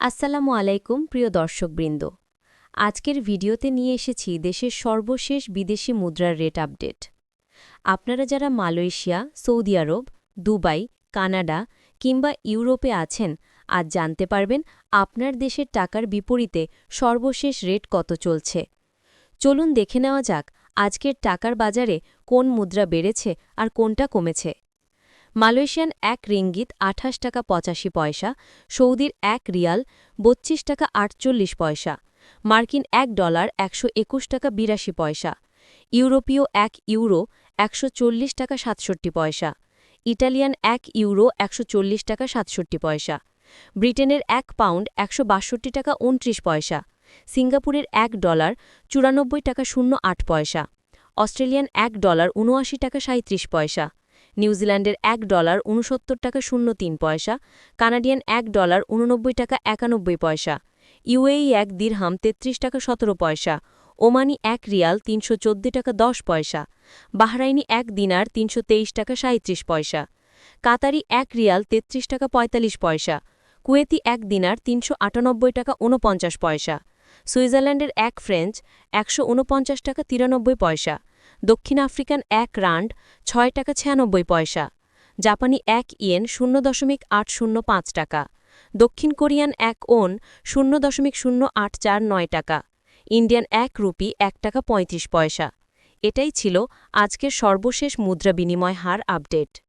আসসালামু আলাইকুম, প্রিয় দর্শকবৃন্দ। আজকের ভিডিওতে নিয়ে এসেছি দেশের সর্বশেষ বিদেশি মুদ্রার রেট আপডেট। আপনারা যারা মালয়েশিয়া, সৌদি আরব, দুবাই, কানাডা কিংবা ইউরোপে আছেন, আজ জানতে পারবেন আপনার দেশের টাকার বিপরীতে সর্বশেষ রেট কত চলছে। চলুন দেখে নেওয়া যাক আজকের টাকার বাজারে কোন মুদ্রা বেড়েছে আর কোনটা কমেছে। মালয়েশিয়ান এক রিঙ্গিত আঠাশ টাকা পঁচাশি পয়সা, সৌদির এক রিয়াল বত্রিশ টাকা আটচল্লিশ পয়সা, মার্কিন এক ডলার একশো একুশ টাকা বিরাশি পয়সা, ইউরোপীয় এক ইউরো একশো চল্লিশ টাকা সাতষট্টি পয়সা, ইটালিয়ান এক ইউরো একশো চল্লিশ টাকা সাতষট্টি পয়সা, ব্রিটেনের এক পাউন্ড একশো বাষট্টি টাকা উনত্রিশ পয়সা, সিঙ্গাপুরের এক ডলার চুরানব্বই টাকা শূন্য আট পয়সা, অস্ট্রেলিয়ান এক ডলার উনআশি টাকা সাঁত্রিশ পয়সা নিউজিল্যান্ডের এক ডলার উনসত্তর টাকা শূন্য তিন পয়সা, কানাডিয়ান এক ডলার উননব্বই টাকা একানব্বই পয়সা, ইউএই এক দিরহাম তেত্রিশ টাকা সতেরো পয়সা, ওমানি এক রিয়াল তিনশো চোদ্দ টাকা দশ পয়সা, বাহরাইনি এক দিনার তিনশো তেইশ টাকা সাঁত্রিশ পয়সা, কাতারি এক রিয়াল তেত্রিশ টাকা পঁয়তাল্লিশ পয়সা, কুয়েতি এক দিনার তিনশো আটানব্বই টাকা ঊনপঞ্চাশ পয়সা, সুইজারল্যান্ডের এক ফ্রেঞ্চ একশো ঊনপঞ্চাশ টাকা তিরানব্বই পয়সা দক্ষিণ আফ্রিকান এক রান্ড ছয় টাকা ছিয়ানব্বই পয়সা। জাপানি এক ইয়েন, শূন্য দশমিক আট শূন্য পাঁচ টাকা। দক্ষিণ কোরিয়ান এক ওন, শূন্য দশমিক শূন্য আট চার নয় টাকা। ইন্ডিয়ান এক রুপি, এক টাকা পঁয়ত্রিশ পয়সা। এটাই ছিল আজকের সর্বশেষ মুদ্রা বিনিময় হার আপডেট।